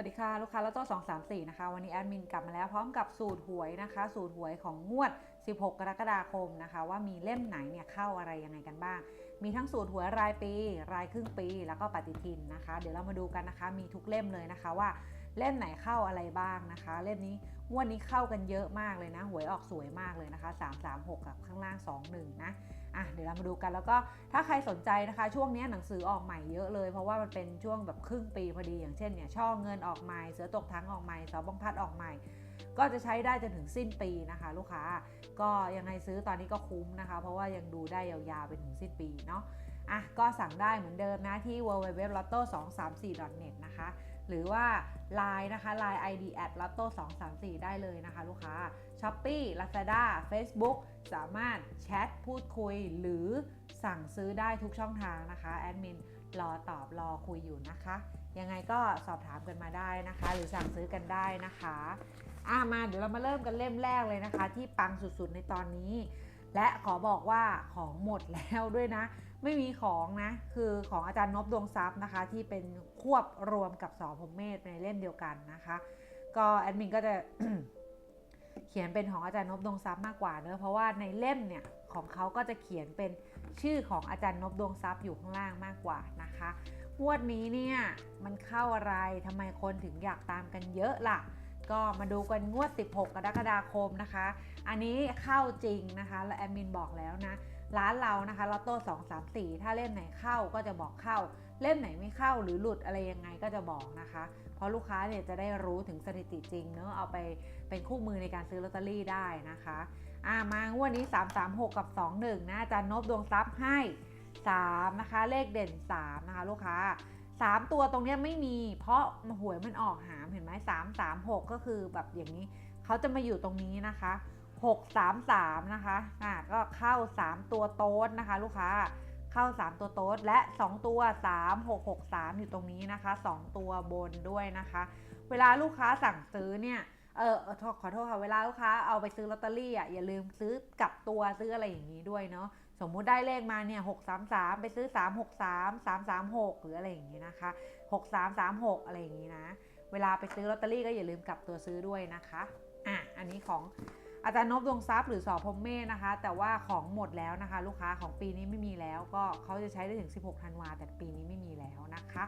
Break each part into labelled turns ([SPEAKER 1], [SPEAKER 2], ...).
[SPEAKER 1] วัสดีค่ะลูกค้าแล้วโต้สองสามสี่นะคะ วันนี้แอดมินกลับมาแล้วพร้อมกับสูตรหวยนะคะ สูตรหวยของงวด 16 กรกฎาคมนะคะ ว่ามีเล่มไหนเนี่ยเข้าอะไรยังไงกันบ้าง มีทั้งสูตรหวยรายปี รายครึ่งปี แล้วก็ปฏิทินนะคะ เดี๋ยวเรามาดูกันนะคะ มีทุกเล่มเลยนะคะว่าเล่มไหนเข้าอะไรบ้างนะคะ เล่มนี้งวดนี้เข้ากันเยอะมากเลยนะ หวยออกสวยมากเลยนะคะ 336 กับข้างล่าง 21 นะ อะเดี๋ยวเรามาดูกันแล้วก็ถ้าใครสนใจนะคะ ช่วงนี้หนังสือออกใหม่เยอะเลย เพราะว่ามันเป็นช่วงแบบครึ่งปีพอดีอย่างเช่นเนี่ยช่อเงินออกใหม่เสือตกทั้งออกใหม่สอบังพัดออกใหม่ ก็จะใช้ได้จนถึงสิ้นปีนะคะ ลูกค้าก็ยังไงซื้อตอนนี้ก็คุ้มนะคะ เพราะว่ายังดูได้ยาวๆไปถึงสิ้นปีเนาะอะก็สั่งได้เหมือนเดิมนะที่ www.lotto234.net นะคะ หรือว่า Line นะคะ Line ID at lotto 234 ได้เลยนะคะ ลูกค้า Shopee Lazada Facebook สามารถแชทพูดคุยหรือสั่งซื้อได้ทุกช่องทางนะคะแอดมินรอตอบรอคุยอยู่นะคะ ยังไงก็สอบถามกันมาได้นะคะ หรือสั่งซื้อกันได้นะคะอะมาเดี๋ยวเรามาเริ่มกันเล่มแรกเลยนะคะ ที่ปังสุดๆในตอนนี้ และขอบอกว่าของหมดแล้วด้วยนะ ไม่มีของนะคือของอาจารย์นบดวงทรัพย์นะคะ ที่เป็นควบรวมกับสอพมเมธในเล่มเดียวกันนะคะ ก็แอดมินก็จะเขียนเป็นของอาจารย์นบดวงทรัพย์มากกว่าเนอะเพราะว่าในเล่มเนี่ยของเขาก็จะเขียนเป็นชื่อของอาจารย์นบดวงทรัพย์อยู่ข้างล่างมากกว่านะคะงวดนี้เนี่ยมันเข้าอะไรทำไมคนถึงอยากตามกันเยอะล่ะ ก็มาดูกันงวด 16 กรกฎาคมนะคะ อันนี้เข้าจริงนะคะ และแอดมินบอกแล้วนะ ร้านเรานะคะลอตโต้2 3 4ถ้าเล่นไหนเข้าก็จะบอกเข้า เล่นไหนไม่เข้าหรือหลุดอะไรยังไงก็จะบอกนะคะ เพราะลูกค้าเนี่ยจะได้รู้ถึงสถิติจริงเนอะเอาไปเป็นคู่มือในการซื้อลอตเตอรี่ได้นะคะอ่ามางวดนี้ 336 กับ 21 นะอาจารย์นบดวงทรัพย์ให้ 3 นะคะ เลขเด่น 3 นะคะ ลูกค้า 3 ตัวตรงนี้ไม่มี เพราะหวยมันออกหามเห็นไหม3 3 6 ก็คือแบบอย่างนี้ เขาจะมาอยู่ตรงนี้นะคะ 6 3 3 นะคะอ่าก็เข้า 3 ตัวโต๊ดนะคะ ลูกค้าเข้า 3 ตัวโต๊ดและ 2 ตัว 3 6 6 3 อยู่ตรงนี้นะคะ 2 ตัวบนด้วยนะคะ เวลาลูกค้าสั่งซื้อเนี่ยเออขอโทษค่ะเวลาลูกค้าเอาไปซื้อลอตเตอรี่อะอย่าลืมซื้อกับตัวซื้ออะไรอย่างนี้ด้วยเนาะสมมุติได้เลขมาเนี่ย6 3 3ไปซื้อ3 6 3 3 3 6หรืออะไรอย่างนี้นะคะ6 3 3 6อะไรอย่างนี้นะ เวลาไปซื้อลอตเตอรี่ก็อย่าลืมกลับตัวซื้อด้วยนะคะอะอันนี้ของ อาจารย์นบดวงทรัพย์หรือสอพรมเมธนะคะ แต่ว่าของหมดแล้วนะคะ ลูกค้าของปีนี้ไม่มีแล้ว ก็เขาจะใช้ได้ถึง 16ธันวาแต่ปีนี้ไม่มีแล้วนะคะ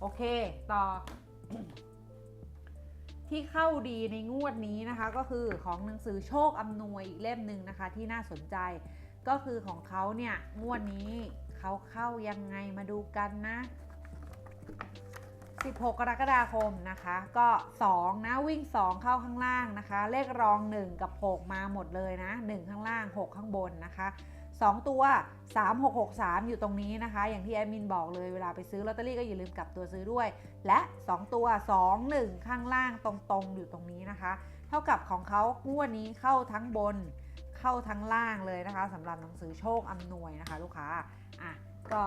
[SPEAKER 1] โอเค ต่อ ที่เข้าดีในงวดนี้นะคะ ก็คือของหนังสือโชคอำนวยอีกเล่มหนึ่งนะคะ ที่น่าสนใจ ก็คือของเขาเนี่ยงวดนี้เขาเข้ายังไงมาดูกันนะ 16 กรกฎาคมนะคะ ก็ 2 นะ วิ่ง 2 เข้าข้างล่างนะคะ เลขรอง 1 กับ 6 มาหมดเลยนะ 1 ข้างล่าง 6 ข้างบนนะคะ 2 ตัว 3 6 6 3 อยู่ตรงนี้นะคะ อย่างที่แอดมินบอกเลยเวลาไปซื้อลอตเตอรี่ก็อย่าลืมกลับตัวซื้อด้วย และ 2 ตัว 2 1 ข้างล่างตรงๆ อยู่ตรงนี้นะคะ เท่ากับของเขางวดนี้เข้าทั้งบนเข้าทั้งล่างเลยนะคะสำหรับหนังสือโชคอำนวยนะคะ ลูกค้าอะก็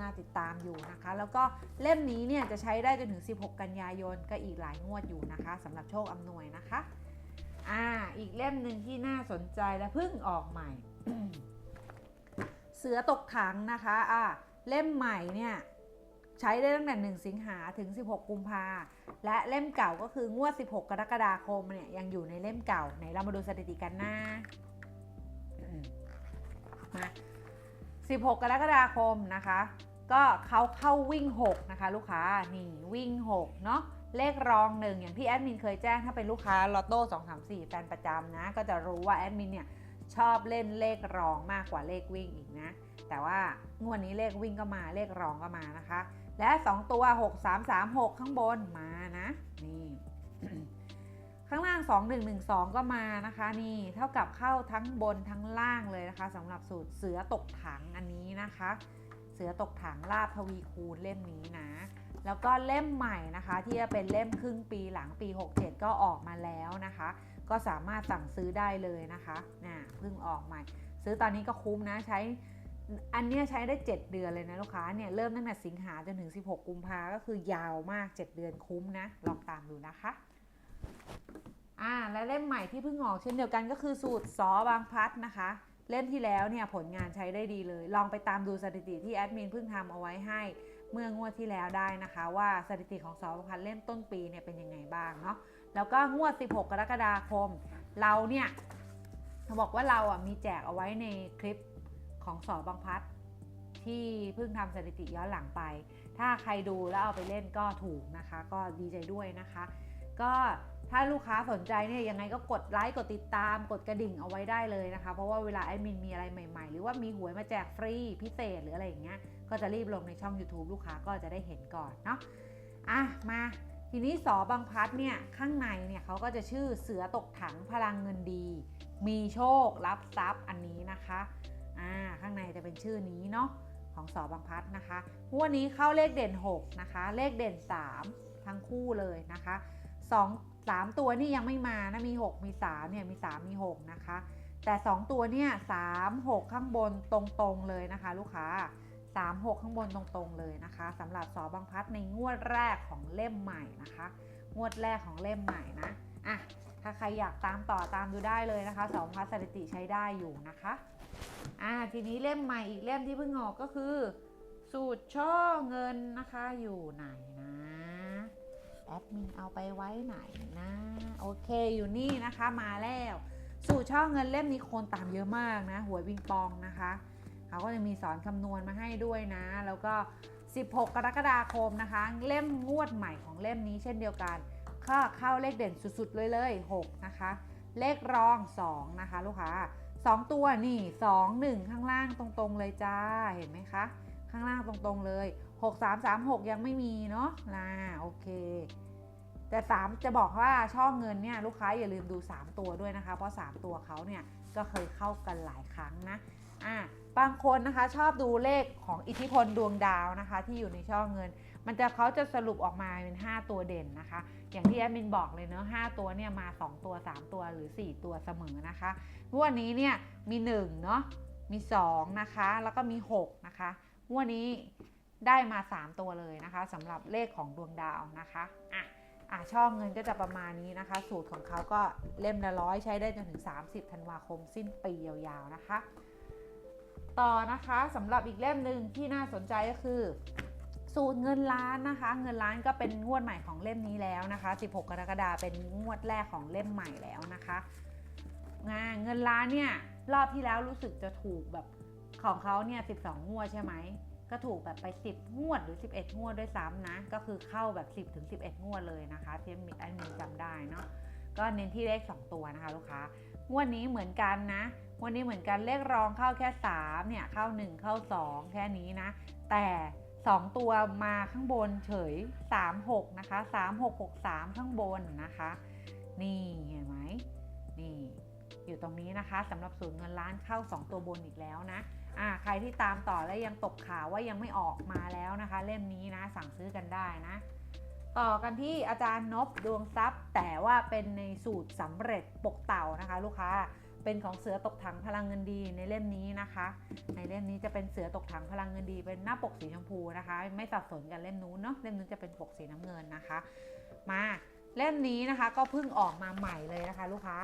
[SPEAKER 1] น่าติดตามอยู่นะคะ แล้วก็เล่มนี้เนี่ยจะใช้ได้จนถึง 16 กันยายนก็อีกหลายงวดอยู่นะคะสำหรับโชคอำนวยนะคะอ่าอีกเล่มหนึ่งที่น่าสนใจและเพิ่งออกใหม่ เสือตกถังนะคะอ่าเล่มใหม่เนี่ยใช้ได้ตั้งแต่ 1 สิงหาถึง 16 กุมภาและเล่มเก่าก็คืองวด 16 กรกฎาคมเนี่ยยังอยู่ในเล่มเก่าไหนเรามาดูสถิติกันนะมา 16 กรกฎาคมนะคะ ก็เขาเข้าวิ่ง 6 นะคะ ลูกค้านี่วิ่ง 6 เนาะเลขรองหนึ่งอย่างที่แอดมินเคยแจ้งถ้าเป็นลูกค้าลอตโต้2 3 4แฟนประจำนะ ก็จะรู้ว่าแอดมินเนี่ยชอบเล่นเลขรองมากกว่าเลขวิ่งอีกนะ แต่ว่างวดนี้เลขวิ่งก็มาเลขรองก็มานะคะ และ 2 ตัว 6 3 3 6 ข้างบนมานะ นี่ ข้างล่าง 2112 ก็มานะคะนี่เท่ากับเข้าทั้งบนทั้งล่างเลยนะคะสำหรับสูตรเสือตกถังอันนี้นะคะ เสือตกถังลาบทวีคูณเล่มนี้นะ แล้วก็เล่มใหม่นะคะ ที่จะเป็นเล่มครึ่งปีหลังปี 67 ก็ออกมาแล้วนะคะ ก็สามารถสั่งซื้อได้เลยนะคะน่ะเพิ่งออกใหม่ ซื้อตอนนี้ก็คุ้มนะใช้อันนี้ใช้ได้ 7 เดือนเลยนะลูกค้าเนี่ยเริ่มตั้งแต่สิงหาจนถึง 16 กุมภาก็คือยาวมาก 7 เดือนคุ้มนะลองตามดูนะคะ อ่าและเล่มใหม่ที่เพิ่งออกเช่นเดียวกันก็คือสูตรสอบางพัดนะคะ เล่มที่แล้วเนี่ยผลงานใช้ได้ดีเลย ลองไปตามดูสถิติที่แอดมินเพิ่งทำเอาไว้ให้เมื่องวดที่แล้วได้นะคะ ว่าสถิติของสอบพันเล่มต้นปีเนี่ยเป็นยังไงบ้างเนาะแล้วก็งวด 16 กรกฎาคม เราเนี่ยบอกว่าเราอะมีแจกเอาไว้ในคลิปของสอบางพัดที่เพิ่งทำสถิติย้อนหลังไป ถ้าใครดูแล้วเอาไปเล่นก็ถูกนะคะ ก็ดีใจด้วยนะคะ ก็ถ้าลูกค้าสนใจเนี่ยยังไงก็กดไลค์กดติดตามกดกระดิ่งเอาไว้ได้เลยนะคะ เพราะว่าเวลาแอดมินมีอะไรใหม่ๆ หรือว่ามีหวยมาแจกฟรีพิเศษหรืออะไรอย่างเงี้ยก็จะรีบลงในช่อง YouTube ลูกค้าก็จะได้เห็นก่อนเนาะอะมาทีนี้สอบางพัดเนี่ยข้างในเนี่ยเขาก็จะชื่อเสือตกถังพลังเงินดี มีโชครับทรัพย์อันนี้นะคะอ่าข้างในจะเป็นชื่อนี้เนาะของสอบางพัดนะคะงวดนี้เข้าเลขเด่น 6 นะคะ เลขเด่น 3 ทั้งคู่เลยนะคะ 2 3 ตัวนี่ยังไม่มานะมี 6 มี3เนี่ยมี 3 มี 6 นะคะ แต่ 2 ตัวเนี่ย3 6 ข้างบนตรงๆเลยนะคะ ลูกค้า 3 6 ข้างบนตรงๆเลยนะคะสำหรับสอบางพัดในงวดแรกของเล่มใหม่นะคะ งวดแรกของเล่มใหม่นะอะถ้าใครอยากตามต่อตามดูได้เลยนะคะสองพัดสถิติใช้ได้อยู่นะคะอะทีนี้เล่มใหม่อีกเล่มที่เพิ่งออกก็คือ สูตรช่อเงินนะคะอยู่ไหนนะ แอดมินเอาไปไว้ไหนนะ โอเคอยู่นี่นะคะมาแล้ว สูตรช่องเงินเล่มนี้คนตามเยอะมากนะหวยวิงปองนะคะเขาก็จะมีสอนคำนวณมาให้ด้วยนะ แล้วก็ 16 กรกฎาคมนะคะ เล่มงวดใหม่ของเล่มนี้เช่นเดียวกันก็เข้าเลขเด่นสุดๆเลยเลย6นะคะ เลขรอง 2 นะคะ ลูกค้า2 ตัวนี่ 2 1 ข้างล่างตรงๆเลยจ้าเห็นไหมคะ ข้างล่างตรงๆเลย 6 3 3 6 ยังไม่มีเนาะนะโอเค แต่ 3 จะบอกว่าช่องเงินเนี่ยลูกค้าอย่าลืมดู 3 ตัวด้วยนะคะ เพราะ 3 ตัวเขาเนี่ยก็เคยเข้ากันหลายครั้งนะอะบางคนนะคะชอบดูเลขของอิทธิพลดวงดาวนะคะ ที่อยู่ในช่องเงิน มันจะเขาจะสรุปออกมาเป็น 5 ตัวเด่นนะคะ อย่างที่แอดมินบอกเลยเนอะ5ตัวเนี่ยมา 2 ตัว 3 ตัวหรือ 4 ตัวเสมอนะคะงวดนี้เนี่ยมี1เนาะมี2นะคะแล้วก็มี6นะคะงวดนี้ ได้มา 3 ตัวเลยนะคะสำหรับเลขของดวงดาวนะคะอะอะช่องเงินก็จะประมาณนี้นะคะ สูตรของเขาก็เล่มละร้อยใช้ได้จนถึง 30ธันวาคมสิ้นปียาวๆนะคะ ต่อนะคะสำหรับอีกเล่มหนึ่งที่น่าสนใจก็คือ สูตรเงินล้านนะคะ เงินล้านก็เป็นงวดใหม่ของเล่มนี้แล้วนะคะ 16 กรกฎาคมเป็นงวดแรกของเล่มใหม่แล้วนะคะงานเงินล้านเนี่ยรอบที่แล้วรู้สึกจะถูกแบบของเขาเนี่ย 12 งวดใช่ไหม ก็ถูกแบบไป 10 งวดหรือ 11 งวดด้วยซ้ำนะ ก็คือเข้าแบบ 10ถึง11 งวดเลยนะคะที่มิดอันมินจำได้เนาะก็เน้นที่เลข 2 ตัวนะคะลูกค้างวดนี้เหมือนกันนะงวดนี้เหมือนกันเลขรองเข้าแค่3เนี่ยเข้า 1 เข้า 2 แค่นี้นะ แต่ 2 ตัวมาข้างบนเฉย 3 6 นะคะ 3 6 6 3 ข้างบนนะคะ นี่เห็นไหมนี่อยู่ตรงนี้นะคะสำหรับสูตรเงินล้านเข้า 2 ตัวบนอีกแล้วนะ อ่าใครที่ตามต่อแล้วยังตกข่าวว่ายังไม่ออกมาแล้วนะคะ เล่มนี้นะสั่งซื้อกันได้นะ ต่อกันที่อาจารย์นบดวงทรัพย์ แต่ว่าเป็นในสูตรสำเร็จปกเต่านะคะ ลูกค้าเป็นของเสือตกถังพลังเงินดีในเล่มนี้นะคะ ในเล่มนี้จะเป็นเสือตกถังพลังเงินดี เป็นหน้าปกสีชมพูนะคะ ไม่สับสนกันเล่มนู้นเนาะเล่มนู้นจะเป็นปกสีน้ำเงินนะคะ มาเล่มนี้นะคะก็เพิ่งออกมาใหม่เลยนะคะ ลูกค้า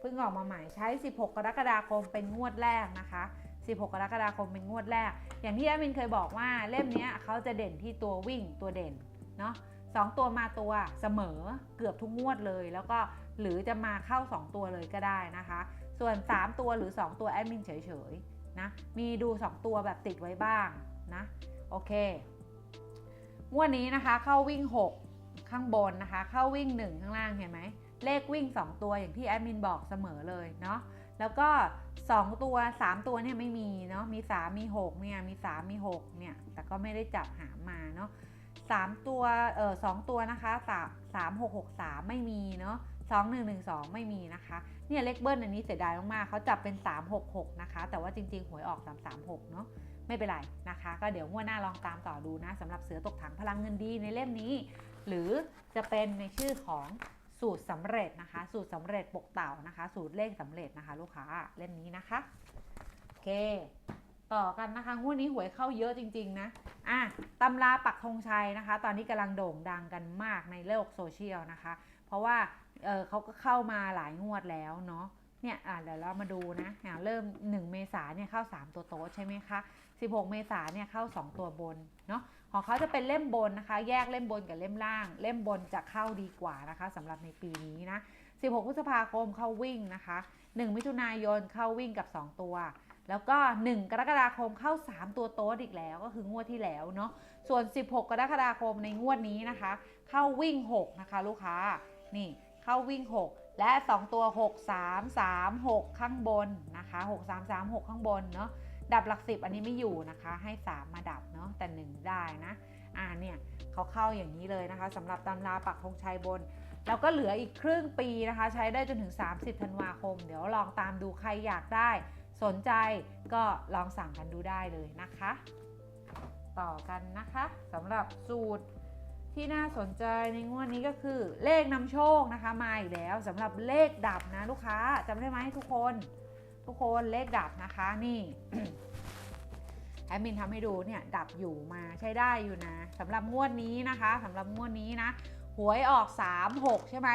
[SPEAKER 1] เพิ่งออกมาใหม่ใช้ 16 กรกฎาคมเป็นงวดแรกนะคะ 16 กรกฎาคมเป็นงวดแรก อย่างที่แอดมินเคยบอกว่าเล่มนี้เขาจะเด่นที่ตัววิ่งตัวเด่นเนาะสองตัวมาตัวเสมอเกือบทุกงวดเลย แล้วก็หรือจะมาเข้า 2 ตัวเลยก็ได้นะคะ ส่วน 3 ตัวหรือ 2 ตัวแอดมินเฉยๆนะมีดู 2 ตัวแบบติดไว้บ้างนะโอเค งวดนี้นะคะเข้าวิ่ง 6 ข้างบนนะคะ เข้าวิ่ง 1 ข้างล่างเห็นไหมเลขวิ่ง 2 ตัวอย่างที่แอดมินบอกเสมอเลยเนาะ แล้วก็ 2 ตัว 3 ตัวเนี่ยไม่มีเนาะมี 3 มี 6เนี่ยมี 3 มี 6เนี่ยแต่ก็ไม่ได้จับหามาเนาะ3ตัวเออสตัวนะคะ3 3 6 6 3ไม่มีเนาะ2 1 1 2ไม่มีนะคะเนี่ยเลขเบิ้ลอันนี้เสียดายมากๆเขาจับเป็น3 6 6นะคะ แต่ว่าจริงๆหวยออก3 3 6เนาะไม่เป็นไรนะคะ ก็เดี๋ยวงวดหน้าลองตามต่อดูนะสำหรับเสือตกถังพลังเงินดีในเล่มนี้ หรือจะเป็นในชื่อของ สูตรสำเร็จนะคะ สูตรสำเร็จปกเต่านะคะ สูตรเลขสำเร็จนะคะ ลูกค้าเล่มนี้นะคะโอเค ต่อกันนะคะงวดนี้หวยเข้าเยอะจริง ๆ นะอะตำราปักธงชัยนะคะ ตอนนี้กำลังโด่งดังกันมากในโลกโซเชียลนะคะ เพราะว่าเเขาก็เข้ามาหลายงวดแล้วเนาะเนี่ยอะเดี๋ยวเรามาดูนะอย่างเริ่ม 1 เมษาเนี่ยเข้า 3 ตัวโต๊ดใช่ไหมคะ 16 เมษาเนี่ยเข้า 2 ตัวบนเนาะของเขาจะเป็นเล่มบนนะคะ แยกเล่มบนกับเล่มล่าง เล่มบนจะเข้าดีกว่านะคะสำหรับในปีนี้นะ 16 พฤษภาคมเข้าวิ่งนะคะ 1 มิถุนายนเข้าวิ่งกับ 2 ตัว แล้วก็ 1 กรกฎาคมเข้า 3 ตัวโต๊ดอีกแล้วก็คืองวดที่แล้วเนาะ ส่วน 16 กรกฎาคมในงวดนี้นะคะ เข้าวิ่ง 6 นะคะ ลูกค้า นี่เข้าวิ่ง 6 และ 2 ตัว 6 3 3 6 ข้างบนนะคะ 6 3 3 6 ข้างบนเนาะ ดับหลัก10อันนี้ไม่อยู่นะคะ ให้ 3 มาดับเนาะแต่ 1 ได้นะอ่าเนี่ยเขาเข้าอย่างนี้เลยนะคะสำหรับตำราปักธงชัยบน แล้วก็เหลืออีกครึ่งปีนะคะ ใช้ได้จนถึง 30ธันวาคม เดี๋ยวลองตามดูใครอยากได้ สนใจก็ลองสั่งกันดูได้เลยนะคะ ต่อกันนะคะสำหรับสูตรที่น่าสนใจในงวดนี้ก็คือเลขนำโชคนะคะมาอีกแล้วสำหรับเลขดับนะลูกค้าจำได้ไหมทุกคน ทุกคนเลขดับนะคะนี่แอดมินทำให้ดูเนี่ยดับอยู่มาใช้ได้อยู่นะสำหรับงวดนี้นะคะสำหรับงวดนี้นะหวยออก 3 6 ใช่ไหม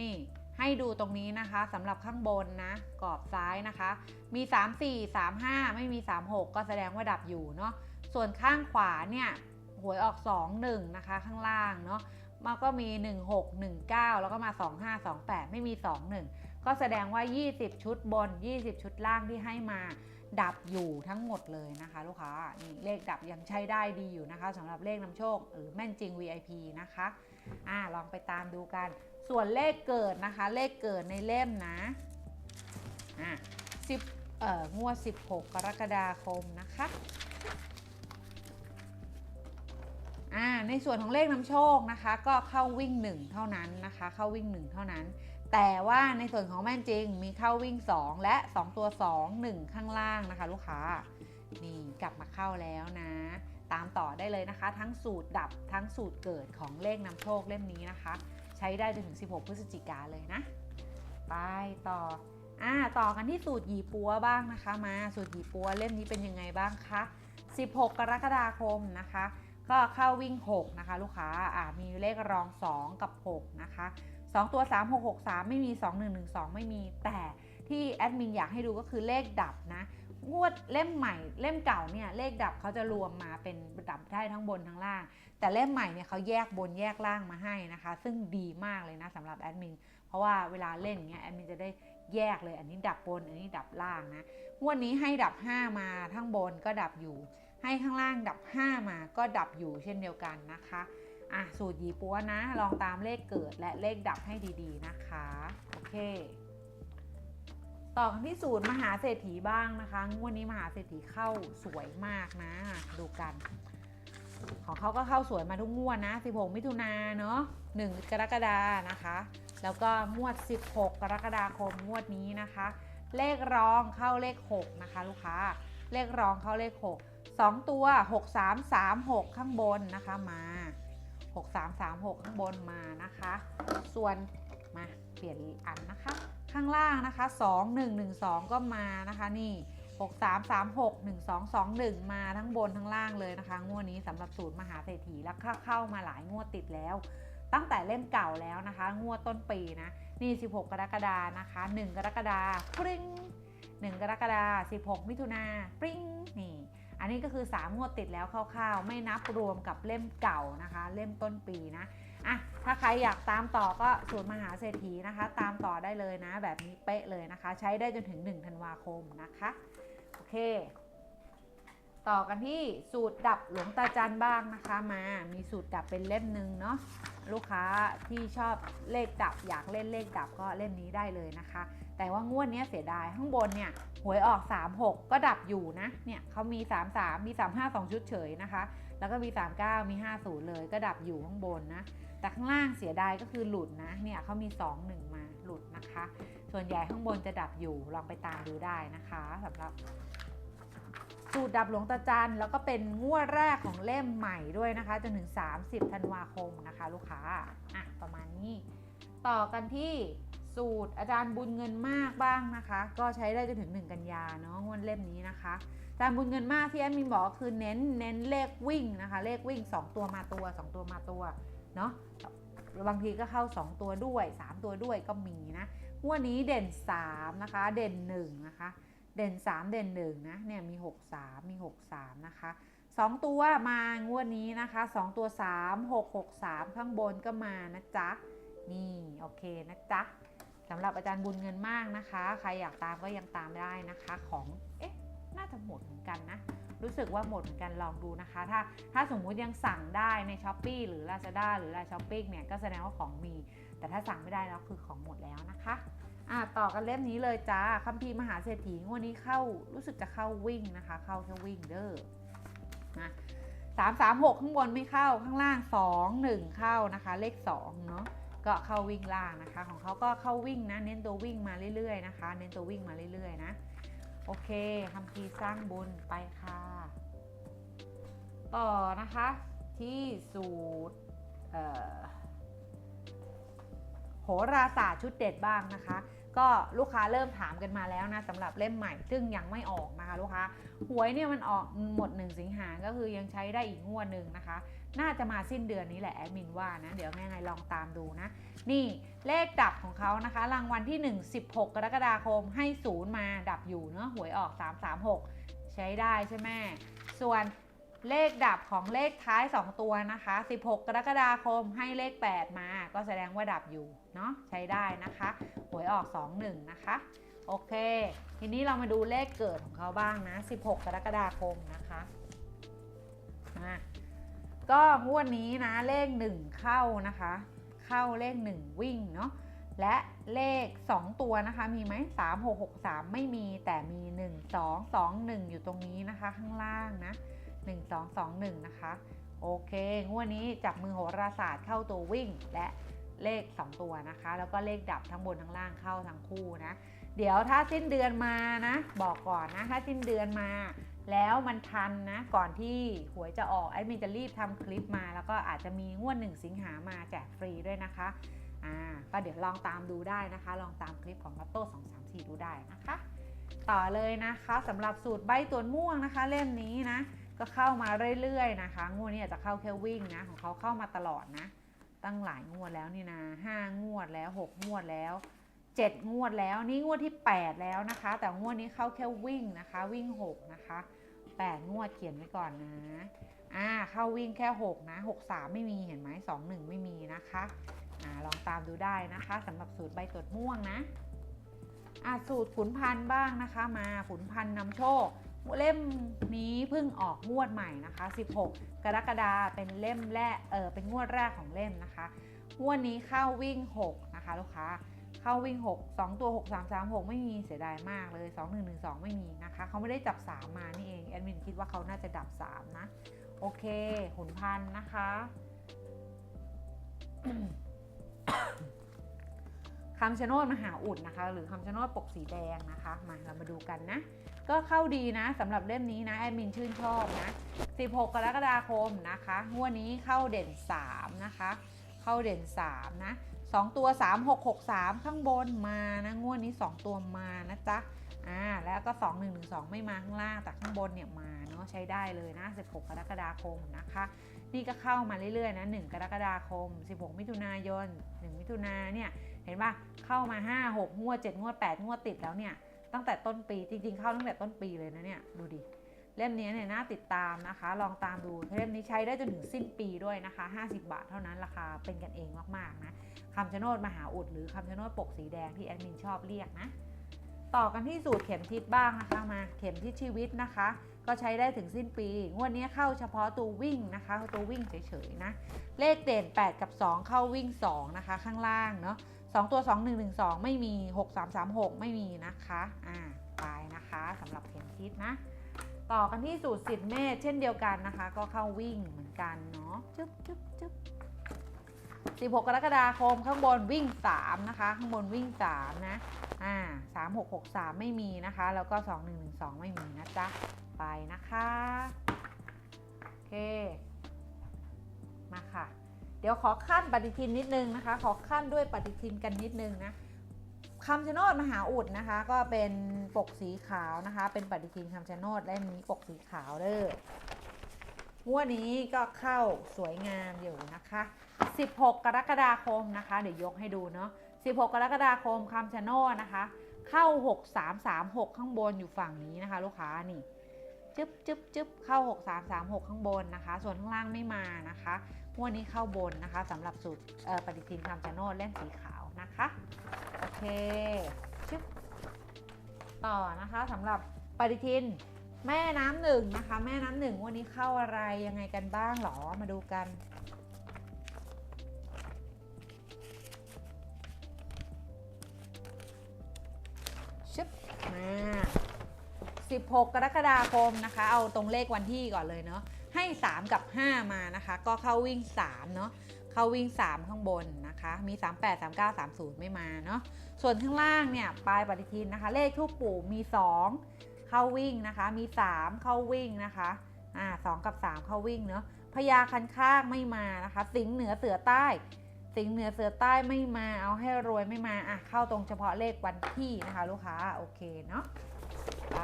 [SPEAKER 1] นี่ให้ดูตรงนี้นะคะสำหรับข้างบนนะกรอบซ้ายนะคะ มี 3 4 3 5 ไม่มี 3 6 ก็แสดงว่าดับอยู่เนาะส่วนข้างขวาเนี่ยหวยออก 2 1 นะคะข้างล่างเนาะมันก็มี 1 6 1 9 แล้วก็มา 2 5 2 8 ไม่มี 2 1 ก็แสดงว่า 20 ชุดบน 20 ชุดล่างที่ให้มาดับอยู่ทั้งหมดเลยนะคะ ลูกค้านี่เลขดับยังใช้ได้ดีอยู่นะคะสำหรับเลขนำโชคหรือแม่นจริง VIP นะคะอ่าลองไปตามดูกัน ส่วนเลขเกิดนะคะ เลขเกิดในเล่มนะอ่าสิบเอ่องวด 16 กรกฎาคมนะคะ อ่าในส่วนของเลขนำโชคนะคะ ก็เข้าวิ่ง 1 เท่านั้นนะคะ เข้าวิ่ง 1 เท่านั้น แต่ว่าในส่วนของแม่นจริงมีเข้าวิ่ง 2 และ 2 ตัว 2 1 ข้างล่างนะคะ ลูกค้านี่กลับมาเข้าแล้วนะ ตามต่อได้เลยนะคะ ทั้งสูตรดับทั้งสูตรเกิดของเลขนำโชคเล่มนี้นะคะ ใช้ได้จนถึง 16 พฤศจิกาเลยนะ ไปต่ออ่าต่อกันที่สูตรหยีปัวบ้างนะคะ มาสูตรหยีปัวเล่มนี้เป็นยังไงบ้างคะ16 กรกฎาคมนะคะ ก็เข้าวิ่ง 6 นะคะ ลูกค้าอ่ามีเลขรอง 2 กับ 6 นะคะ 2 ตัว 3 6 6 3 ไม่มี 2 1 1 2 ไม่มี แต่ที่แอดมินอยากให้ดูก็คือเลขดับนะ งวดเล่มใหม่เล่มเก่าเนี่ยเลขดับเขาจะรวมมาเป็นดับได้ทั้งบนทั้งล่าง แต่เล่มใหม่เนี่ยเขาแยกบนแยกล่างมาให้นะคะ ซึ่งดีมากเลยนะสำหรับแอดมินเพราะว่าเวลาเล่นอย่างเงี้ยแอดมินจะได้แยกเลย อันนี้ดับบนอันนี้ดับล่างนะงวดนี้ให้ดับ 5 มาทั้งบนก็ดับอยู่ ให้ข้างล่างดับ 5 มาก็ดับอยู่เช่นเดียวกันนะคะอะสูตรหยีปัวนะ ลองตามเลขเกิดและเลขดับให้ดีๆนะคะ โอเค ต่อกันที่สูตรมหาเศรษฐีบ้างนะคะงวดนี้มหาเศรษฐีเข้าสวยมากนะ ดูกัน ของเขาก็เข้าสวยมาทุกงวดนะ 16 มิถุนาเนาะ1กรกฎานะคะ แล้วก็งวด 16 กรกฎาคมงวดนี้นะคะ เลขรองเข้าเลข 6 นะคะ ลูกค้า เลขรองเข้าเลข 6 2 ตัว 6 3 3 6 ข้างบนนะคะมา 6 3 3 6 ข้างบนมานะคะ ส่วนมาเปลี่ยนอันนะคะ ข้างล่างนะคะ 2 1 1 2 ก็มานะคะนี่ 6 3 3 6 1 2 2 1 มาทั้งบนทั้งล่างเลยนะคะ งวดนี้สำหรับสูตรมหาเศรษฐีแล้วเข้ามาหลายงวดติดแล้ว ตั้งแต่เล่มเก่าแล้วนะคะ งวดต้นปีนะ นี่ 16 กรกฎานะคะ 1 กรกฎาปริ้ง1 กรกฎา16 มิถุนาปริ้งนี่ อันนี้ก็คือ 3 งวดติดแล้วคร่าวๆ ไม่นับรวมกับเล่มเก่านะคะ เล่มต้นปีนะอะถ้าใครอยากตามต่อก็สูตรมหาเศรษฐีนะคะ ตามต่อได้เลยนะ แบบนี้เป๊ะเลยนะคะ ใช้ได้จนถึง 1 ธันวาคมนะคะ โอเค ต่อกันที่สูตรดับหลวงตาจันบ้างนะคะมา มีสูตรดับเป็นเล่มหนึ่งเนาะลูกค้าที่ชอบเลขดับอยากเล่นเลขดับก็เล่มนี้ได้เลยนะคะ แต่ว่างวดนี้เสียดายข้างบนเนี่ยหวยออก 36 ก็ดับอยู่นะเนี่ยเขามี 33 มี 35 2 ชุดเฉยนะคะ แล้วก็มี 39 มี 50 เลยก็ดับอยู่ข้างบนนะแต่ข้างล่างเสียดายก็คือหลุดนะเนี่ยเขามี 2 1 มาหลุดนะคะ ส่วนใหญ่ข้างบนจะดับอยู่ลองไปตามดูได้นะคะสำหรับสูตรดับหลวงตาจันแล้วก็เป็นงวดแรกของเล่มใหม่ด้วยนะคะจนถึง 30 ธันวาคมนะคะ ลูกค้าอะประมาณนี้ ต่อกันที่ สูตรอาจารย์บุญเงินมากบ้างนะคะ ก็ใช้ได้จนถึง 1 กันยาเนาะงวดเล่มนี้นะคะอาจารย์บุญเงินมากที่แอดมินบอกคือเน้นเน้นเลขวิ่งนะคะ เลขวิ่ง 2 ตัวมาตัว 2 ตัวมาตัวเนาะบางทีก็เข้า 2 ตัวด้วย 3 ตัวด้วยก็มีนะงวดนี้เด่น 3 นะคะ เด่น 1 นะคะ เด่น 3 เด่น1นะเนี่ยมี 6 3 มี 6 3 นะคะ 2 ตัวมางวดนี้นะคะ 2 ตัว 3 6 6 3 ข้างบนก็มานะจ๊ะนี่โอเคนะจ๊ะ สำหรับอาจารย์บุญเงินมากนะคะ ใครอยากตามก็ยังตามได้นะคะของเอ๊ะน่าจะหมดเหมือนกันนะ รู้สึกว่าหมดเหมือนกันลองดูนะคะ ถ้าถ้าสมมุติยังสั่งได้ใน s h อ p e e หรือ Lazada หรือ Line Shopping เนี่ยก็แสดงว่าของมี แต่ถ้าสั่งไม่ได้แล้วคือของหมดแล้วนะคะอะต่อกันเล่มนี้เลยจ้าคัมภีร์มหาเศรษฐีงวดนี้เข้ารู้สึกจะเข้าวิ่งนะคะ เข้าแค่วิ่งเด้อนะสามสามหกข้างบนไม่เข้าข้างล่างสองหนึ่งเข้านะคะ เลขสองเนาะ ก็เข้าวิ่งล่างนะคะ ของเขาก็เข้าวิ่งนะ เน้นตัววิ่งมาเรื่อยๆนะคะ เน้นตัววิ่งมาเรื่อยๆนะ โอเคคัมภีสร้างบุญไปค่ะ ต่อนะคะ ที่สูตรโหราศาสตร์ชุดเด็ดบ้างนะคะ ก็ลูกค้าเริ่มถามกันมาแล้วนะสำหรับเล่มใหม่ซึ่งยังไม่ออกนะคะลูกค้าหวยเนี่ยมันออกหมด 1 สิงหาก็คือยังใช้ได้อีกงวดหนึ่งนะคะ น่าจะมาสิ้นเดือนนี้แหละแอดมินว่านะเดี๋ยวยังไงลองตามดูนะ นี่เลขดับของเขานะคะ รางวัลที่ 1 16 กรกฎาคมให้ศูนย์มาดับอยู่เนาะหวยออก 336 ใช้ได้ใช่ไหมส่วนเลขดับของเลขท้าย 2 ตัวนะคะ 16 กรกฎาคมให้เลข 8 มา ก็แสดงว่าดับอยู่เนาะใช้ได้นะคะหวยออก 21 นะคะ โอเค ทีนี้เรามาดูเลขเกิดของเขาบ้างนะ 16 กรกฎาคมนะคะอ่ ก็งวดนี้นะเลข 1 เข้านะคะ เข้าเลข 1 วิ่งเนาะและเลข 2 ตัวนะคะ มีไหม3 6 6 3 ไม่มีแต่มี 1 2 2 1 อยู่ตรงนี้นะคะ ข้างล่างนะ 1 2 2 1 นะคะ โอเค งวดนี้จับมือโหราศาสตร์เข้าตัววิ่งและเลข 2 ตัวนะคะ แล้วก็เลขดับทั้งบนทั้งล่างเข้าทั้งคู่นะ เดี๋ยวถ้าสิ้นเดือนมานะ บอกก่อนนะ ถ้าสิ้นเดือนมา แล้วมันทันนะ ก่อนที่หวยจะออกไอ้มินจะรีบทำคลิปมา แล้วก็อาจจะมีงวด1สิงหามาแจกฟรีด้วยนะคะอ่าก็เดี๋ยวลองตามดูได้นะคะ ลองตามคลิปของลอตโต้2 3 4ดูได้นะคะ ต่อเลยนะคะสำหรับสูตรใบตัวม่วงนะคะ เล่มนี้นะ ก็เข้ามาเรื่อยๆนะคะ งวดนี้จจะเข้าแค่วิ่งนะของเขาเข้ามาตลอดนะ ตั้งหลายงวดแล้วนี่นะห้างวดแล้วหกงวดแล้วเจ็ดงวดแล้วนี่งวดที่ 8 แล้วนะคะ แต่งวดนี้เข้าแค่วิ่งนะคะ วิ่ง 6 นะคะ 8 งวดเขียนไว้ก่อนนะ อ่า เข้าวิ่งแค่ 6 นะ 6 3 ไม่มีเห็นไหม2 1 ไม่มีนะคะ อ่า ลองตามดูได้นะคะสำหรับสูตรใบตรวจม่วงนะ อ่าสูตรขุนพันธ์บ้างนะคะ มาขุนพันธ์นำโชค เล่มนี้เพิ่งออกงวดใหม่นะคะ 16 กรกฎาเป็นเล่มแรก เออเป็นงวดแรกของเล่มนะคะ งวดนี้เข้าวิ่ง 6 นะคะลูกค้า เข้าวิ่ง 6 2 ตัว 6 3 3 6 ไม่มีเสียดายมากเลย 2 1 1 2 ไม่มีนะคะ เขาไม่ได้จับ 3 มานี่เองแอดมินคิดว่าเขาน่าจะดับ 3 นะ โอเคขุนพันนะคะ คำชะโนดมหาอุดนะคะ หรือคำชะโนดปกสีแดงนะคะ มาเรามาดูกันนะ ก็เข้าดีนะสำหรับเล่มนี้นะแอดมินชื่นชอบนะ 16 กรกฎาคมนะคะงวดนี้เข้าเด่น 3 นะคะ เข้าเด่น 3 นะ 2ตัว3 6 6 3ข้างบนมานะงวดนี้2ตัวมานะจ๊ะอ่าแล้วก็2 1 1 2ไม่มาข้างล่างแต่ข้างบนเนี่ยมาเนาะใช้ได้เลยนะ 16 กรกฎาคมนะคะ นี่ก็เข้ามาเรื่อยๆนะ1กรกฎาคม 16 มิถุนายน 1 มิถุนาเนี่ยเห็นปะเข้ามา 5 6 งวด 7 งวด 8 งวดติดแล้วเนี่ยตั้งแต่ต้นปีจริงๆ เข้าตั้งแต่ต้นปีเลยนะเนี่ยดูดิ เล่มนี้เนี่ยน่าติดตามนะคะ ลองตามดูเล่มนี้ใช้ได้จนถึงสิ้นปีด้วยนะคะ 50 บาทเท่านั้นราคาเป็นกันเองมากๆนะคำชะโนดมหาอุดหรือคำชะโนดปกสีแดงที่แอดมินชอบเรียกนะต่อกันที่สูตรเข็มทิศบ้างนะคะมาเข็มทิศชีวิตนะคะ ก็ใช้ได้ถึงสิ้นปี งวดนี้เข้าเฉพาะตัววิ่งนะคะตัววิ่งเฉยๆนะเลขเด่น 8 กับ 2 เข้าวิ่ง 2 นะคะ ข้างล่างเนาะ2ตัว 2 1 1 2 ไม่มี 6 3 3 6 ไม่มีนะคะอ่าไปนะคะสำหรับเข็มทิศนะ ต่อกันที่สูตรสิทธิ์เมธเช่นเดียวกันนะคะ ก็เข้าวิ่งเหมือนกันเนาะจึ๊บจึ๊บจึ๊บ16 กรกฎาคมข้างบนวิ่ง 3 นะคะ ข้างบนวิ่ง 3 นะ อ่า 3 6 6 3 ไม่มีนะคะ แล้วก็ 2 1 1 2 ไม่มีนะจ๊ะ ไปนะคะ โอเค มาค่ะ เดี๋ยวขอขั้นปฏิทินนิดนึงนะคะ ขอขั้นด้วยปฏิทินกันนิดนึงนะ คำชะโนดมหาอุดนะคะ ก็เป็นปกสีขาวนะคะ เป็นปฏิทินคำชะโนดเล่มนี้ปกสีขาวเด้องวดนี้ก็เข้าสวยงามอยู่นะคะ 16 กรกฎาคมนะคะ เดี๋ยวยกให้ดูเนาะ 16 กรกฎาคมคำชะโนดนะคะ เข้า 6 3 3 6 ข้างบนอยู่ฝั่งนี้นะคะ ลูกค้านี่จึ๊บจึ๊บจึ๊บเข้า 6 3 3 6 ข้างบนนะคะ ส่วนข้างล่างไม่มานะคะงวดนี้เข้าบนนะคะสำหรับสูตรปฏิทินคำชะโนดเล่นสีขาวนะคะ เคชึบต่อนะคะสำหรับปฏิทินแม่น้ำหนึ่งนะคะ แม่น้ำหนึ่งงวันนี้เข้าอะไรยังไงกันบ้างหรอมาดูกัน ชึบมา16 กรกฎาคมนะคะ เอาตรงเลขวันที่ก่อนเลยเนาะให้ 3 กับ 5 มานะคะ ก็เข้าวิ่ง 3 เนาะ เข้าวิ่ง 3 ข้างบนนะคะ มี 38 39 30 ไม่มาเนาะ ส่วนข้างล่างเนี่ยปลายปฏิทินนะคะ เลขทูปปู่มี 2 เข้าวิ่งนะคะ มี 3 เข้าวิ่งนะคะ อ่า2กับ 3 เข้าวิ่งเนาะพญาคันข้างไม่มานะคะ สิงห์เหนือเสือใต้ สิงห์เหนือเสือใต้ไม่มา เอาให้รวยไม่มา อะ เข้าตรงเฉพาะเลขวันที่นะคะ ลูกค้า โอเคเนาะไป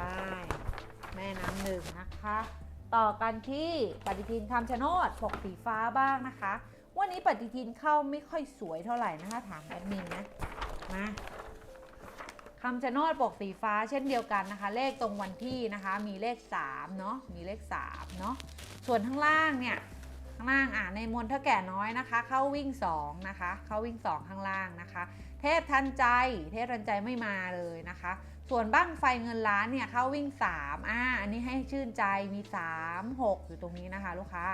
[SPEAKER 1] แม่น้ำหนึ่งนะคะ ต่อกันที่ปฏิทินคำชะโนดปกสีฟ้าบ้างนะคะ วันนี้ปฏิทินเข้าไม่ค่อยสวยเท่าไหร่นะคะถามแอดมินนะมาคำชะโนดปกสีฟ้าเช่นเดียวกันนะคะ เลขตรงวันที่นะคะ มีเลข3เนาะมีเลข3เนาะส่วนข้างล่างเนี่ยข้างล่างอ่าในมวลเท่าแก่น้อยนะคะ เข้าวิ่ง2นะคะ เข้าวิ่ง 2 ข้างล่างนะคะ เทพทันใจ เทพทันใจไม่มาเลยนะคะ ส่วนบ้างไฟเงินล้านเนี่ยเข้าวิ่ง3อ่าอันนี้ให้ชื่นใจมี 3 6 อยู่ตรงนี้นะคะ ลูกค้า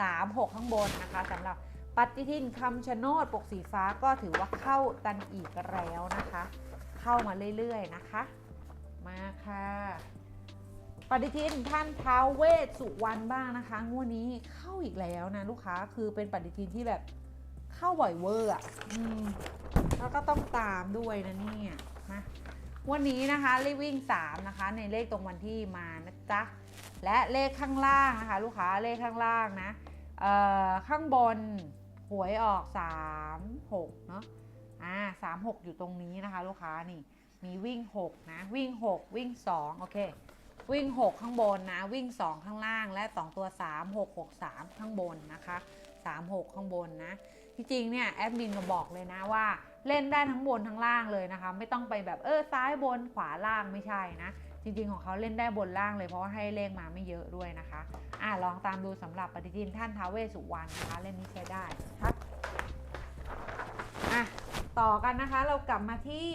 [SPEAKER 1] 3 6 ข้างบนนะคะสำหรับ ปฏิทินคำชะโนดปกสีฟ้าก็ถือว่าเข้ากันอีกแล้วนะคะ เข้ามาเรื่อยๆนะคะ มาค่ะปฏิทินท่านท้าวเวสสุวรรณบ้างนะคะงวดนี้เข้าอีกแล้วนะลูกค้าคือเป็นปฏิทินที่แบบเข้าบ่อยเวอร์อะอืมแล้วก็ต้องตามด้วยนะเนี่ยนะวันนี้นะคะเลขวิ่ง 3 นะคะ ในเลขตรงวันที่มานะจ๊ะและเลขข้างล่างนะคะ ลูกค้าเลขข้างล่างนะเอ่อข้างบน หวยออก3 6เนาะอ่า3 6อยู่ตรงนี้นะคะ ลูกค้านี่มีวิ่ง 6 นะ วิ่ง 6 วิ่ง 2 โอเค วิ่ง 6 ข้างบนนะ วิ่ง 2 ข้างล่างและ 2 ตัว 3 6 6 3 ข้างบนนะคะ 3 6 ข้างบนนะที่จริงเนี่ยแอดมินมาบอกเลยนะว่าเล่นได้ทั้งบนทั้งล่างเลยนะคะ ไม่ต้องไปแบบเออซ้ายบนขวาล่างไม่ใช่นะ จริง ๆ ของเขาเล่นได้บนล่างเลยเพราะว่าให้เลขมาไม่เยอะด้วยนะคะ อะลองตามดูสำหรับปฏิทินท่านท้าวเวสสุวรรณนะคะเล่นนี้ใช้ได้นะคะอะต่อกันนะคะเรากลับมาที่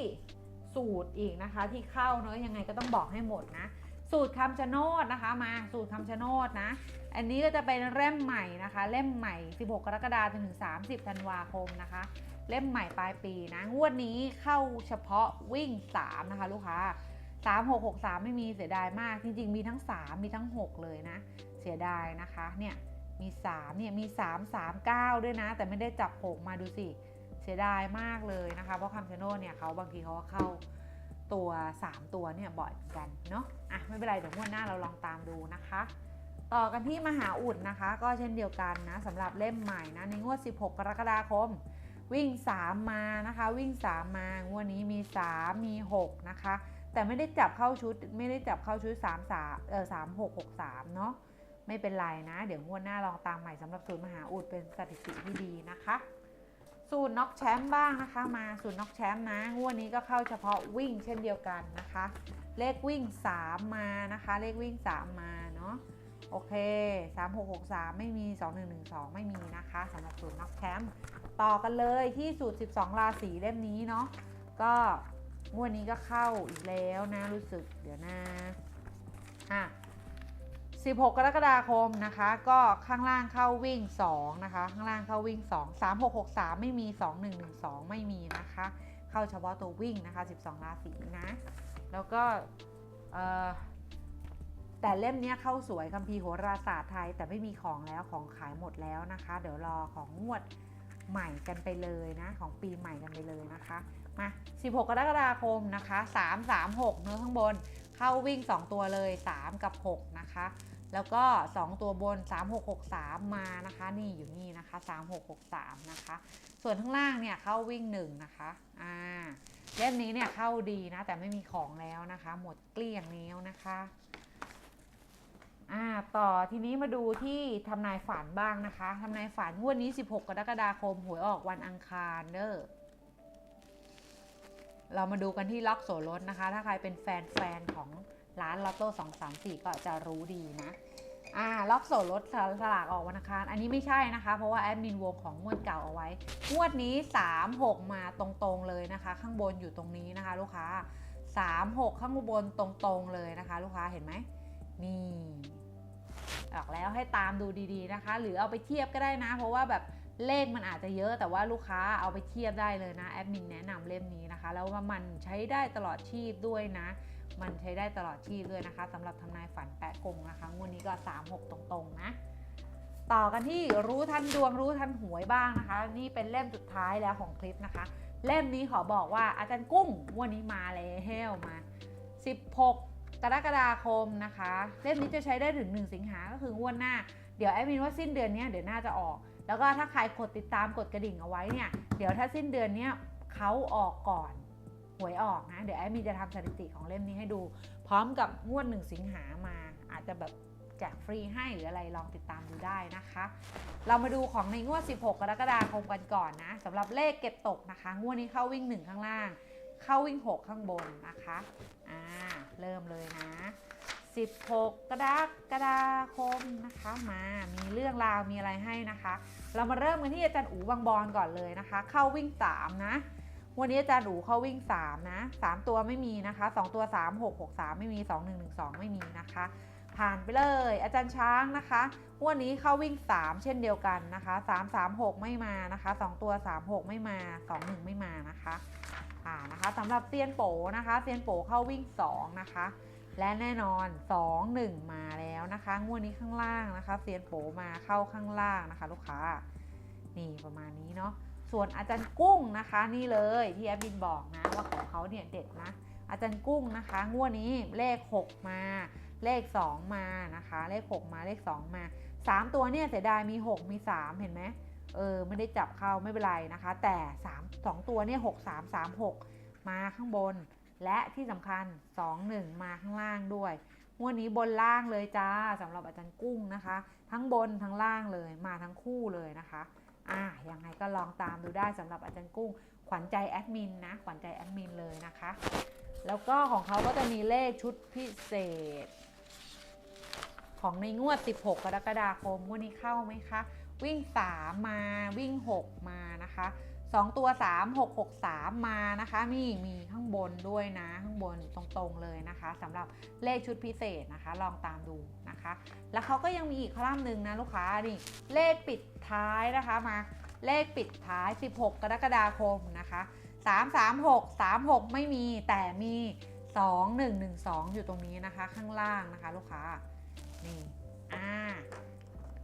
[SPEAKER 1] สูตรอีกนะคะที่เข้าเนอะยังไงก็ต้องบอกให้หมดนะ สูตรคำชะโนดนะคะมาสูตรคำชะโนดนะ อันนี้ก็จะเป็นเล่มใหม่นะคะ เล่มใหม่ 16 กรกฎาคมถึง 30 ธันวาคมนะคะ เล่มใหม่ปลายปีนะงวดนี้เข้าเฉพาะวิ่ง 3 นะคะ ลูกค้า 3 6 6 3 ไม่มีเสียดายมาก จริง ๆ มีทั้ง 3 มีทั้ง 6 เลยนะ สียดายนะคะเนี่ยมี3เนี่ยมี 3 3 9 ด้วยนะ แต่ไม่ได้จับ 6 มาดูสิ เสียดายมากเลยนะคะ เพราะคำชะโนดเนี่ยเขาบางทีเขาก็เข้าตัว 3 ตัวเนี่ยบ่อยเหมือนกันเนาะอะไม่เป็นไรเดี๋ยวงวดหน้าเราลองตามดูนะคะ ต่อกันที่มหาอุดนะคะ ก็เช่นเดียวกันนะสำหรับเล่มใหม่นะในงวด 16 กรกฎาคม วิ่ง 3 มานะคะ วิ่ง 3 มางวดนี้มี 3 มี 6 นะคะ แต่ไม่ได้จับเข้าชุดไม่ได้จับเข้าชุด3 3เออ3 6 6 3 เนาะ ไม่เป็นไรนะ เดี๋ยวงวดหน้าลองตามใหม่สำหรับสูตรมหาอุดเป็นสถิติที่ดีนะคะ สูตรน็อกแชมป์บ้างนะคะ มาสูตรน็อกแชมป์นะงวดนี้ก็เข้าเฉพาะวิ่งเช่นเดียวกันนะคะ เลขวิ่ง 3 มานะคะ เลขวิ่ง 3 มาเนาะโอเค 3663 ไม่มี 2112 ไม่มีนะคะสำหรับสูตรน็อกแชมป์ต่อกันเลยที่สูตร 12 ราศีเล่มนี้เนาะก็งวดนี้ก็เข้าอีกแล้วนะรู้สึกเดี๋ยวนะอะ 16 กรกฎาคมนะคะ ก็ข้างล่างเข้าวิ่ง 2 นะคะ ข้างล่างเข้าวิ่ง 2 3 6 6 3 ไม่มี 2 1 1 2 ไม่มีนะคะ เข้าเฉพาะตัววิ่งนะคะ 12 ราศีนะ แล้วก็แต่เล่มนี้เข้าสวยคัมภีร์โหราศาสตร์ไทย แต่ไม่มีของแล้วของขายหมดแล้วนะคะ เดี๋ยวรอของงวดใหม่กันไปเลยนะ ของปีใหม่กันไปเลยนะคะ มา 16 กรกฎาคมนะคะ 3 3 6 เนื้อข้างบนเข้าวิ่ง 2 ตัวเลย 3 กับ 6 นะคะ แล้วก็ 2 ตัวบน 3663 มานะคะ นี่อยู่นี่นะคะ 3663 นะคะ ส่วนข้างล่างเนี่ยเข้าวิ่ง 1 นะคะอ่าเล่มนี้เนี่ยเข้าดีนะ แต่ไม่มีของแล้วนะคะ หมดเกลี้ยงแล้วนะคะอ่าต่อทีนี้มาดูที่ทำนายฝันบ้างนะคะทำนายฝันงวดนี้ 16 กรกฎาคมหวยออกวันอังคารเด้อเรามาดูกันที่ล็อกโสลดนะคะ ถ้าใครเป็นแฟนแฟนของ ร้านลอตโต้2 3 4ก็จะรู้ดีนะอ่าล็อกโสลดสลากออกวันอังคาร อันนี้ไม่ใช่นะคะ เพราะว่าแอดมินวงของงวดเก่าเอาไว้ งวดนี้ 3 6 มาตรงๆเลยนะคะ ข้างบนอยู่ตรงนี้นะคะ ลูกค้า 3 6 ข้างบนตรงๆเลยนะคะ ลูกค้าเห็นไหมนี่ออกแล้วให้ตามดูดีๆนะคะ หรือเอาไปเทียบก็ได้นะ เพราะว่าแบบเลขมันอาจจะเยอะแต่ว่าลูกค้าเอาไปเทียบได้เลยนะแอดมินแนะนำเล่มนี้นะคะ แล้วว่ามันใช้ได้ตลอดชีพด้วยนะ มันใช้ได้ตลอดชีพด้วยนะคะสำหรับทำนายฝันแปะกงนะคะงวดนี้ก็ 3 6 ตรงๆนะต่อกันที่รู้ทันดวงรู้ทันหวยบ้างนะคะ นี่เป็นเล่มสุดท้ายแล้วของคลิปนะคะ เล่มนี้ขอบอกว่าอาจารย์กุ้งวดนี้มาแล้วมา 16 กรกฎาคมนะคะ เล่มนี้จะใช้ได้ถึง 1 สิงหาก็คืองวดหน้า เดี๋ยวแอดมินว่าสิ้นเดือนนี้เดี๋ยวน่าจะออก แล้วก็ถ้าใครกดติดตามกดกระดิ่งเอาไว้เนี่ย เดี๋ยวถ้าสิ้นเดือนนี้เขาออกก่อน หวยออกนะ เดี๋ยวแอดมินจะทำสถิติของเล่มนี้ให้ดู พร้อมกับงวด1สิงหามา อาจจะแบบแจกฟรีให้หรืออะไรลองติดตามดูได้นะคะ เรามาดูของในงวด 16 กรกฎาคมกันก่อนนะสำหรับเลขเก็บตกนะคะ งวดนี้เข้าวิ่ง 1 ข้างล่าง เข้าวิ่ง 6 ข้างบนนะคะอ่าเริ่มเลยนะ 16 กรกฎาคมนะคะมามีเรื่องราวมีอะไรให้นะคะ เรามาเริ่มกันที่อาจารย์อูบางบอนก่อนเลยนะคะ เข้าวิ่ง 3 นะ วันนี้อาจารย์อูเข้าวิ่ง 3 นะ 3 ตัวไม่มีนะคะ 2 ตัว 3 6 6 3 ไม่มี 2 1 1 2 ไม่มีนะคะ ผ่านไปเลย อาจารย์ช้างนะคะวันนี้เข้าวิ่ง 3 เช่นเดียวกันนะคะ 3 3 6 ไม่มานะคะ 2 ตัว 3 6 ไม่มา 2 1 ไม่มานะคะอ่านะคะสำหรับเซียนโปนะคะเซียนโปเข้าวิ่ง 2 นะคะ และแน่นอน 2 1 มาแล้วนะคะงวดนี้ข้างล่างนะคะเซียนโปมาเข้าข้างล่างนะคะ ลูกค้านี่ประมาณนี้เนาะ ส่วนอาจารย์กุ้งนะคะนี่เลยที่แอดมินบอกนะว่าของเขาเนี่ยเด็ดนะ อาจารย์กุ้งนะคะ งวดนี้เลข 6 มา เลข 2 มานะคะ เลข 6 มาเลข 2 มา 3 ตัวเนี่ยเสียดายมี 6 มี 3 เห็นไหมเออไม่ได้จับเข้าไม่เป็นไรนะคะ แต่ 3 2 ตัวเนี่ย6 3 3 6มาข้างบน และที่สำคัญ 2 1 มาข้างล่างด้วยงวดนี้บนล่างเลยจ้าสำหรับอาจารย์กุ้งนะคะ ทั้งบนทั้งล่างเลยมาทั้งคู่เลยนะคะ อะยังไงก็ลองตามดูได้สำหรับอาจารย์กุ้ง ขวัญใจแอดมินนะ ขวัญใจแอดมินเลยนะคะ แล้วก็ของเขาก็จะมีเลขชุดพิเศษ ของในงวด 16 กรกฎาคมงวดนี้เข้าไหมคะ วิ่ง 3 มาวิ่ง 6 มานะคะ 2 ตัว 3 6 6 3 มานะคะมีมีข้างบนด้วยนะข้างบนตรงๆเลยนะคะสำหรับเลขชุดพิเศษนะคะ ลองตามดูนะคะ แล้วเขาก็ยังมีอีกคอลัมน์หนึ่งนะลูกค้านี่เลขปิดท้ายนะคะมาเลขปิดท้าย 16 กรกฎาคมนะคะ 3 3 6 3 6 ไม่มีแต่มี 2 1 1 2 อยู่ตรงนี้นะคะ ข้างล่างนะคะลูกค้านี่อ่า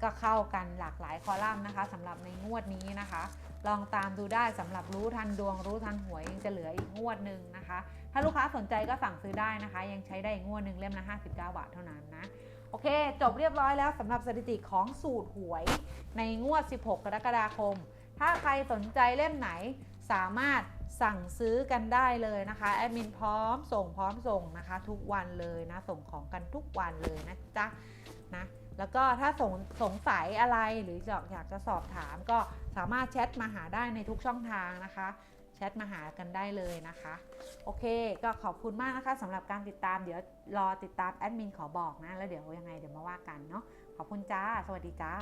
[SPEAKER 1] ก็เข้ากันหลากหลายคอลัมน์นะคะสำหรับในงวดนี้นะคะ ลองตามดูได้สำหรับรู้ทันดวงรู้ทันหวยยังจะเหลืออีกงวดหนึ่งนะคะ ถ้าลูกค้าสนใจก็สั่งซื้อได้นะคะ ยังใช้ได้อีกงวดหนึ่งเล่มละ59 บาทเท่านั้นนะโอเค จบเรียบร้อยแล้วสำหรับสถิติของสูตรหวยในงวด 16 กรกฎาคม ถ้าใครสนใจเล่มไหนสามารถสั่งซื้อกันได้เลยนะคะแอดมินพร้อมส่งพร้อมส่งนะคะ ทุกวันเลยนะ ส่งของกันทุกวันเลยนะจ๊ะนะ แล้วก็ถ้าสงสงสัยอะไรหรืออยากจะสอบถามก็สามารถแชทมาหาได้ในทุกช่องทางนะคะ แชทมาหากันได้เลยนะคะ โอเค ก็ขอบคุณมากนะคะสำหรับการติดตามเดี๋ยวรอติดตามแอดมินขอบอกนะ แล้วเดี๋ยวยังไงเดี๋ยวมาว่ากันเนาะขอบคุณจ้า สวัสดีจ้า